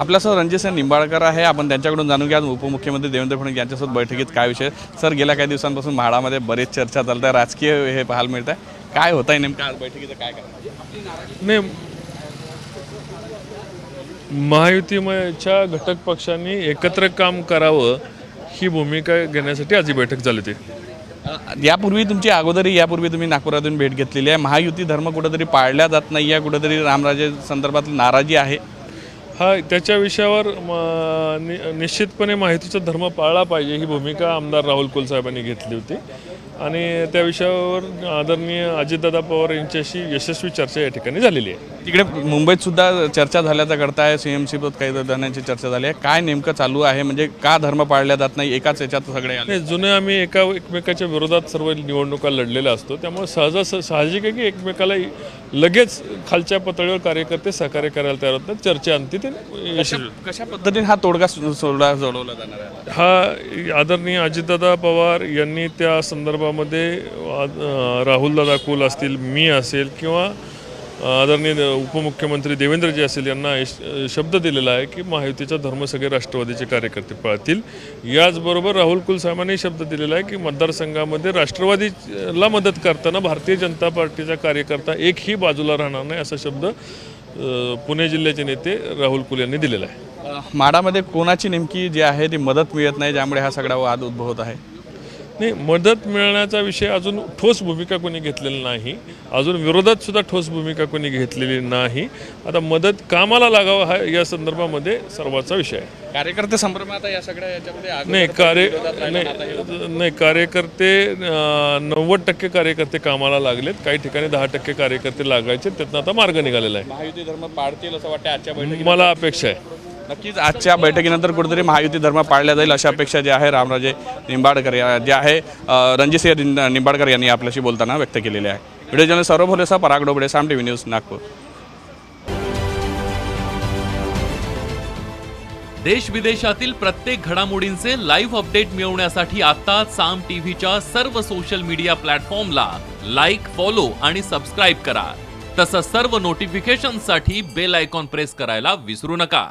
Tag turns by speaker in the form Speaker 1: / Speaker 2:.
Speaker 1: आपल्यासह रणजित निंबाळकर आहे. आपण त्यांच्याकडून जाणून घ्या. उपमुख्यमंत्री देवेंद्र फडणवीस यांच्यासोबत बैठकीत काय विषय? सर गेल्या काही दिवसांपासून म्हाडामध्ये बरेच चर्चा चालत. आहे राजकीय हे पाहायला मिळत आहे काय होत आहे नेमकं आज बैठकीचं? काय करणार?
Speaker 2: नाही महायुतीच्या घटक पक्षांनी एकत्र काम करावं ही भूमिका घेण्यासाठी आज ही बैठक झाली होती.
Speaker 1: यापूर्वी तुमची अगोदरी यापूर्वी तुम्ही नागपुरातून भेट घेतलेली आहे. महायुती धर्म कुठेतरी पाळल्या जात नाही आहे कुठेतरी रामराजे संदर्भात नाराजी आहे.
Speaker 2: हा त्याच्या विषयावर म, नि, निश्चितपणे माहितीचा धर्म पाळला पाहिजे ही भूमिका आमदार राहुल कुलसाहेबांनी घेतली होती. आणि त्या विषयावर आदरणीय अजितदादा पवार यांच्याशी यशस्वी चर्चा या ठिकाणी झालेली आहे.
Speaker 1: तिकडे मुंबईत सुद्धा चर्चा झाल्याचा करताय सी एम सी काही जणांची चर्चा झाली आहे. काय नेमकं चालू आहे? म्हणजे का धर्म पाळल्या जात नाही? एकाच याच्यात सगळे आले.
Speaker 2: जुने आम्ही एका एकमेकाच्या विरोधात सर्व निवडणुका लढलेल्या असतो. त्यामुळे सहजा साहजिक आहे की एकमेकाला लगेच खालच्या पातळीवर कार्यकर्ते सहकार्य करायला तयार होतात. चर्चा अंती ते
Speaker 1: कशा पद्धतीने हा तोडगा सोडला सोडवला जाणार आहे?
Speaker 2: हा आदरणीय अजितदादा पवार यांनी त्या संदर्भामध्ये अ, राहुलदादा कुल असतील मी असेल किंवा आदरणीय उपमुख्यमंत्री देवेंद्रजी असेल यांना शब्द दिलेला आहे की महायुतीचा धर्म सगळे राष्ट्रवादीचे कार्यकर्ते पाळतील. याचबरोबर राहुल कुलसाहेबांनी शब्द दिलेला आहे की मतदारसंघामध्ये राष्ट्रवादीला मदत करताना भारतीय जनता पार्टीचा कार्यकर्ता एकही बाजूला राहणार नाही असा शब्द पुणे जिल्ह्याचे नेते राहुल कुल यांनी दिलेला आहे.
Speaker 1: माडामध्ये कोणाची नेमकी जी आहे ती मदत मिळत नाही ज्यामुळे हा सगळा वाद उद्भवत आहे?
Speaker 2: नाही मदत मिळण्याचा विषय अजून ठोस भूमिका कोणी घेतलेली नाही. अजून विरोधात सुद्धा ठोस भूमिका कोणी घेतलेली नाही. आता मदत कामाला लागावं हा या संदर्भामध्ये सर्वाचा विषय आहे.
Speaker 1: कार्यकर्ते संभ्रमात आहे या सगळ्या याच्यामध्ये?
Speaker 2: नाही कार्य
Speaker 1: आता
Speaker 2: नाही नाही कार्यकर्ते नव्वद टक्के कार्यकर्ते कामाला लागलेत. काही ठिकाणी दहा टक्के कार्यकर्ते लागायचे. त्यातनं आता मार्ग निघालेला
Speaker 1: महायुती धर्म पाळतील असं वाटतं आजच्या
Speaker 2: आहे मला अपेक्षा आहे.
Speaker 1: नक्कीच आजच्या बैठकीनंतर कुठेतरी महायुती धर्म पाळल्या जाईल अशा अपेक्षा जे आहे रामराजे निंबाडकर या जे आहे. रणजितसिंह निंबाडकर यांनी आपल्याशी बोलताना व्यक्त केलेले आहे. व्हिडिओ जर्नल सर्व भोलेसा Parag Dobde Saam T V news Nagpur.
Speaker 3: देश विदेशातील प्रत्येक घडामोडींचे लाईव्ह अपडेट मिळवण्यासाठी आता साम टीव्हीच्या सर्व सोशल मीडिया प्लॅटफॉर्मला लाईक फॉलो आणि सबस्क्राईब करा. तसंच सर्व नोटिफिकेशनसाठी बेल आयकॉन प्रेस करायला विसरू नका.